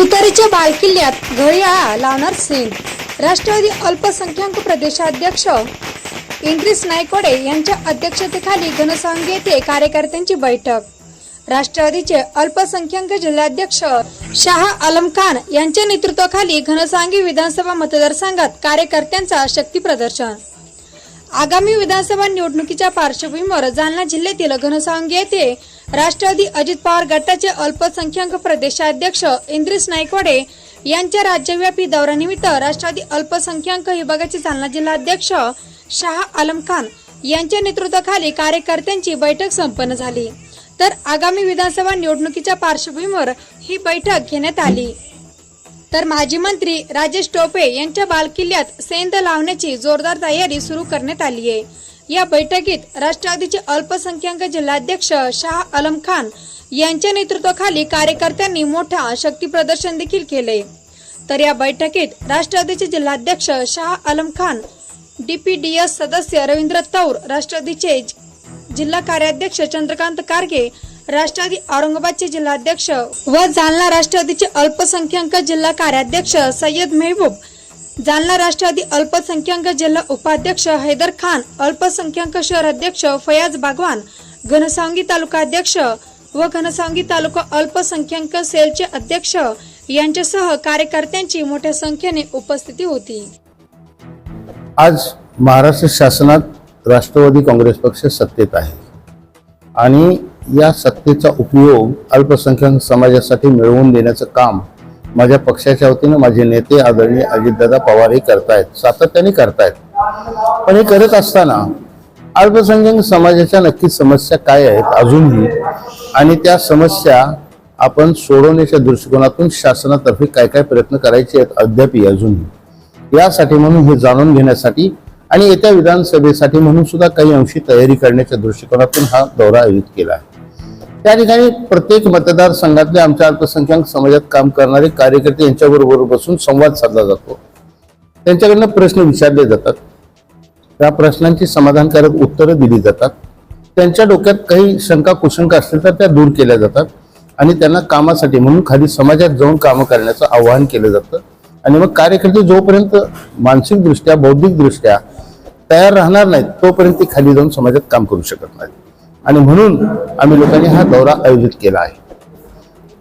तुतारीच्या बालकिल्ल्यात घळीआळा लावणार सिंग राष्ट्रवादी अल्पसंख्याक प्रदेशाध्यक्ष इंद्रिस नायकोडे यांच्या अध्यक्षतेखाली घनसावंगी येथे कार्यकर्त्यांची बैठक. राष्ट्रवादीचे अल्पसंख्याक जिल्हाध्यक्ष शाह आलम खान यांच्या नेतृत्वाखाली घनसांगी विधानसभा मतदारसंघात कार्यकर्त्यांचा शक्ती प्रदर्शन. आगामी विधानसभा निवडणुकीच्या पार्श्वभूमीवर जालना जिल्ह्यातील घनसांगी येथे राष्ट्रवादी अजित पवार गटाचे अल्पसंख्याक प्रदेशाध्यक्ष इंद्रिस नायकवाडे यांच्या राज्यव्यापी दौऱ्यानिमित्त राष्ट्रवादी अल्पसंख्याक विभागाचे जालना जिल्हाध्यक्ष शाह आलम खान यांच्या नेतृत्वाखाली कार्यकर्त्यांची बैठक संपन्न झाली. तर आगामी विधानसभा निवडणुकीच्या पार्श्वभूमीवर ही बैठक घेण्यात आली. तर माजी मंत्री राजेश टोपे यांच्या बालकिल्ल्यात सेंद लावण्याची जोरदार तयारी सुरू करण्यात आली आहे या बैठकीत राष्ट्रवादीचे अल्पसंख्याक जिल्हाध्यक्ष शाह आलम खान यांच्या नेतृत्वाखाली कार्यकर्त्यांनी मोठा शक्ती प्रदर्शन देखील केले. तर या बैठकीत राष्ट्रवादीचे जिल्हाध्यक्ष शाह आलम खान डीपीडीएस सदस्य रवींद्र तौर राष्ट्रवादीचे जिल्हा कार्याध्यक्ष चंद्रकांत कारगे राष्ट्रवादी औरंगाबादचे जिल्हाध्यक्ष व जालना राष्ट्रवादीचे अल्पसंख्याक जिल्हा कार्याध्यक्ष सय्यद मेहबूब जालना राष्ट्रवादी अल्पसंख्याक जिल्हा उपाध्यक्ष हैदर खान अल्पसंख्याक शहर अध्यक्ष फयाज बागवान घनसावंगी तालुका अध्यक्ष व घनसावंगी तालुका अल्पसंख्याक सेलचे अध्यक्ष यांच्यासह कार्यकर्त्यांची मोठ्या संख्येने उपस्थिती होती. आज महाराष्ट्र शासनात राष्ट्रवादी काँग्रेस पक्ष सत्तेत आहे. आणि या सत्तेचा उपयोग अल्पसंख्याक समाजासाठी मिळवून देण्याचं काम माझ्या पक्षाच्या वतीनं माझे नेते आदरणीय अजितदादा पवार हे करतायत सातत्याने करतायत. पण हे करत असताना अल्पसंख्याक समाजाच्या नक्की समस्या काय आहेत अजूनही? आणि त्या समस्या आपण सोडवण्याच्या दृष्टिकोनातून शासनातर्फे काय काय प्रयत्न करायचे आहेत अद्यापही अजूनही? यासाठी म्हणून हे जाणून घेण्यासाठी आणि येत्या विधानसभेसाठी म्हणून सुद्धा काही अंशी तयारी करण्याच्या दृष्टिकोनातून हा दौरा आयोजित केला आहे. त्या ठिकाणी प्रत्येक मतदारसंघातले आमच्या अल्पसंख्याक समाजात काम करणारे कार्यकर्ते यांच्याबरोबर बसून संवाद साधला जातो. त्यांच्याकडनं प्रश्न विचारले जातात. त्या प्रश्नांची समाधानकारक उत्तरं दिली जातात. त्यांच्या डोक्यात काही शंका कुशंका असतील तर त्या दूर केल्या जातात आणि त्यांना कामासाठी म्हणून खाली समाजात जाऊन कामं करण्याचं आवाहन केलं जातं. आणि मग कार्यकर्ते जोपर्यंत मानसिकदृष्ट्या बौद्धिकदृष्ट्या तयार राहणार नाहीत तोपर्यंत ते खाली जाऊन समाजात काम करू शकत नाहीत. आणि म्हणून आम्ही लोकांनी हा दौरा आयोजित केला आहे.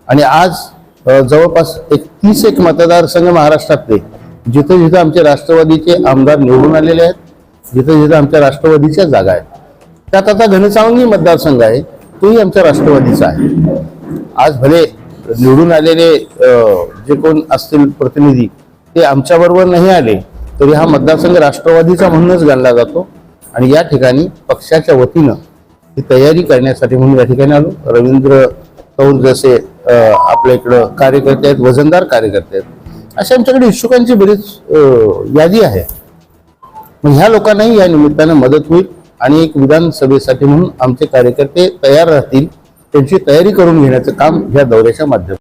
आणि आज जवळपास एक तीस एक मतदारसंघ महाराष्ट्रातले जिथे जिथे आमचे राष्ट्रवादीचे आमदार निवडून आलेले आहेत जिथे जिथे आमच्या राष्ट्रवादीच्या जागा आहेत. त्यात आता घनसावंगी मतदारसंघ आहे तोही आमच्या राष्ट्रवादीचा आहे. आज भले निवडून आलेले जे कोण असतील प्रतिनिधी ते आमच्याबरोबर नाही आले तरी हा मतदारसंघ राष्ट्रवादीचा म्हणूनच गणला जातो. आणि या ठिकाणी पक्षाच्या वतीनं ही तयारी करण्यासाठी म्हणून या ठिकाणी आलो. रवींद्र कौर जसे आपल्या इकडं कार्यकर्ते आहेत वजनदार कार्यकर्ते आहेत अशा आमच्याकडे इच्छुकांची बरीच यादी आहे. मग ह्या लोकांनाही या निमित्तानं मदत होईल आणि एक विधानसभेसाठी म्हणून आमचे कार्यकर्ते तयार राहतील त्यांची तयारी करून घेण्याचं काम ह्या दौऱ्याच्या माध्यमातून